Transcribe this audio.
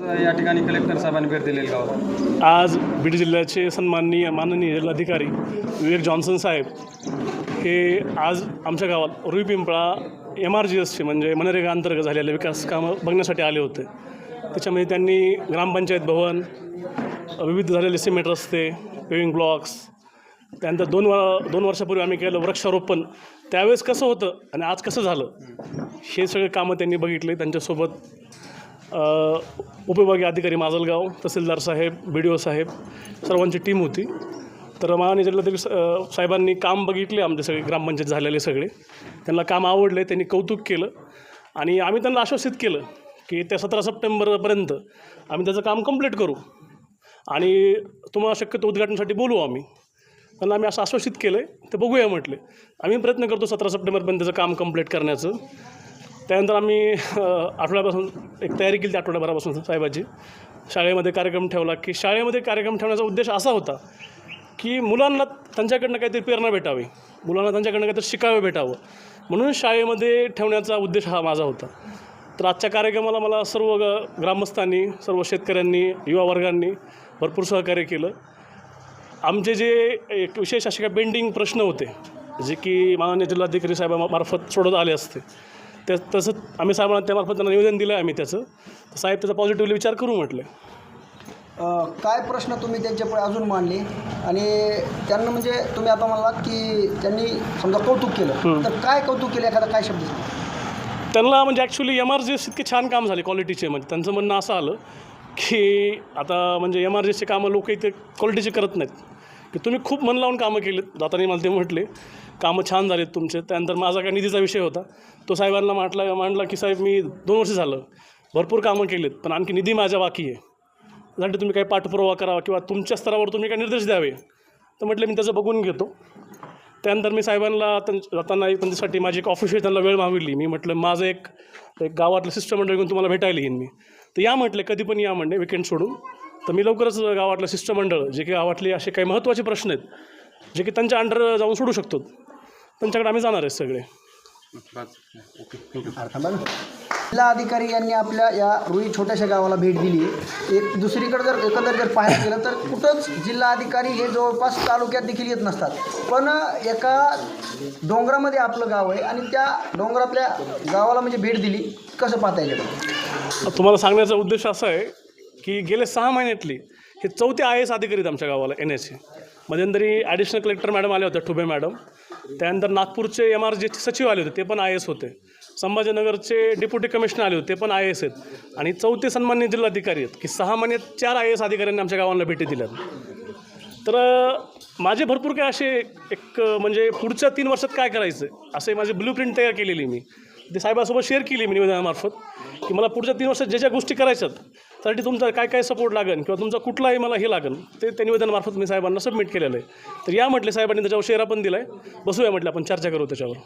या ठिकाणी कलेक्टर साहेबांनी भेट दिलेली गावात आज बीड जिल्ह्याचे सन्माननीय माननीय जिल्हाधिकारी विवेक जॉन्सन साहेब हे आज आमच्या गावात Rui Pimpla M R G एसचे म्हणजे मनरेगा अंतर्गत झालेले विकास कामं बघण्यासाठी आले होते. त्याच्यामध्ये त्यांनी ग्रामपंचायत भवन विविध झालेले सिमेंट रस्ते पेविंग ब्लॉक्स त्यानंतर दोन व दोन वर्षापूर्वी आम्ही केलं वृक्षारोपण. त्यावेळेस कसं होतं आणि आज कसं झालं हे सगळे कामं त्यांनी बघितले. त्यांच्यासोबत उपविभागीय अधिकारी माजलगाव तहसीलदार साहेब बी डी ओ साहेब सर्वांची टीम होती. तर माननीय जिल्हाधिकारी स- साहेबांनी काम बघितले आमचे सगळे ग्रामपंचायत झालेले सगळे. त्यांना काम आवडले त्यांनी कौतुक केलं आणि आम्ही त्यांना आश्वासित केलं की त्या सतरा सप्टेंबरपर्यंत आम्ही त्याचं काम कंप्लीट करू. आणि तुम्हाला शक्यतो उद्घाटनासाठी बोलू आम्ही. त्यांना आम्ही असं आश्वासित केलं आहे ते बघूया म्हटले. आम्ही प्रयत्न करतो सतरा सप्टेंबरपर्यंत त्याचं काम कंप्लीट करण्याचं. त्यानंतर आम्ही आठवड्यापासून एक तयारी केली ती आठवड्याभरापासून साहेबाची. शाळेमध्ये कार्यक्रम ठेवला की शाळेमध्ये कार्यक्रम ठेवण्याचा उद्देश असा होता की मुलांना त्यांच्याकडनं काहीतरी प्रेरणा भेटावी. मुलांना त्यांच्याकडनं काहीतरी शिकावं भेटावं. म्हणून शाळेमध्ये ठेवण्याचा उद्देश हा माझा होता. तर आजच्या कार्यक्रमाला मला सर्व ग ग्रामस्थांनी सर्व शेतकऱ्यांनी युवा वर्गांनी भरपूर सहकार्य केलं. आमचे जे एक विशेष असे काही पेंडिंग प्रश्न होते जे की माननीय जिल्हाधिकारी साहेबामार्फत सोडत आले असते त्या तसं आम्ही साहेबांना त्यामार्फत त्यांना निवेदन दिलं आहे आम्ही त्याचं. तर साहेब त्याचा पॉझिटिव्हली विचार करू म्हटले. काय प्रश्न तुम्ही त्यांच्यापुढे अजून मांडले? आणि त्यांना म्हणजे तुम्ही आता म्हणलात की त्यांनी समजा कौतुक केलं. तर काय कौतुक केलं? एखादा काय शब्द. त्यांना म्हणजे actually M R G S इतके छान काम झाले क्वालिटीचे म्हणजे त्यांचं म्हणणं असं आलं की आता म्हणजे एम आर जी एसचे कामं लोक इथे क्वालिटीचे करत नाहीत. की तुम्ही खूप मन लावून कामं केलीत. दातांनी मला ते म्हटले. कामं छान झालेत तुमचे. त्यानंतर माझा काय निधीचा विषय होता. तो साहेबांना म्हटला मांडला की साहेब मी दोन वर्ष झालं भरपूर कामं केलीत पण आणखी निधी माझ्या बाकी आहे. त्यासाठी तुम्ही काही पाठपुरावा करावा किंवा तुमच्या स्तरावर तुम्ही काही निर्देश द्यावे तर म्हटले मी त्याचं बघून घेतो. त्यानंतर मी साहेबांना त्यां जाताना एक त्यांच्यासाठी माझी एक ऑफिशियल त्यांना वेळ मागितली. मी म्हटलं माझं एक एक गावातलं शिष्टमंडळ मंडळ घेऊन तुम्हाला भेटायला येईन मी. तर या म्हटले कधी पण या म्हणणे विकेंड सोडून. तर मी लवकरच गावातलं सिस्टम मंडळ जे की गावातले असे काही महत्त्वाचे प्रश्न आहेत जे की त्यांच्या अंडर जाऊन सोडू शकतो. त्यांच्याकडे आम्ही जाणार आहे सगळे. जिल्हा अधिकारी यांनी आपल्या या रुई छोट्याशा गावाला भेट दिली. एक दुसरीकडे जर एकंदर जर पाहायला गेलं तर कुठंच जिल्हा अधिकारी हे जवळपास तालुक्यात देखील येत नसतात. पण एका डोंगरामध्ये आपलं गाव आहे आणि त्या डोंगरातल्या गावाला म्हणजे भेट दिली. कसं पाहता येईल? तुम्हाला सांगण्याचा उद्देश असा आहे की गेले सहा महिन्यातली हे चौथे आय एस अधिकारी आहेत आमच्या गावाला एन एसचे मध्यंतरी ॲडिशनल कलेक्टर मॅडम आले होते ठुबे मॅडम त्यानंतर नागपूरचे एम आर जीचे सचिव आले होते ते पण आय एस होते. संभाजीनगरचे डेप्युटी कमिशनर आले होते ते पण आय एस आहेत. आणि चौथे सन्मान्य जिल्हाधिकारी आहेत की सहा महिन्यात चार आय एस अधिकाऱ्यांनी आमच्या गावांना भेटी दिल्यात. तर माझे भरपूर काय असे एक म्हणजे पुढच्या तीन वर्षात काय करायचं असे माझे ब्ल्यू प्रिंट तयार केलेली मी. ते साहेबासोबत शेअर केली मी निवेदनामार्फत की मला पुढच्या तीन वर्षात ज्या ज्या गोष्टी करायच्यात त्यासाठी तुमचा काय काय सपोर्ट लागेल किंवा तुमचा कुठलाही मला हे लागेल ते त्या निवेदनामार्फत मी साहेबांना सबमिट केलेलं आहे. तर या म्हटले साहेबांनी त्याच्यावर शेअर पण दिला आहे बसूया म्हटलं आपण चर्चा करू त्याच्यावर.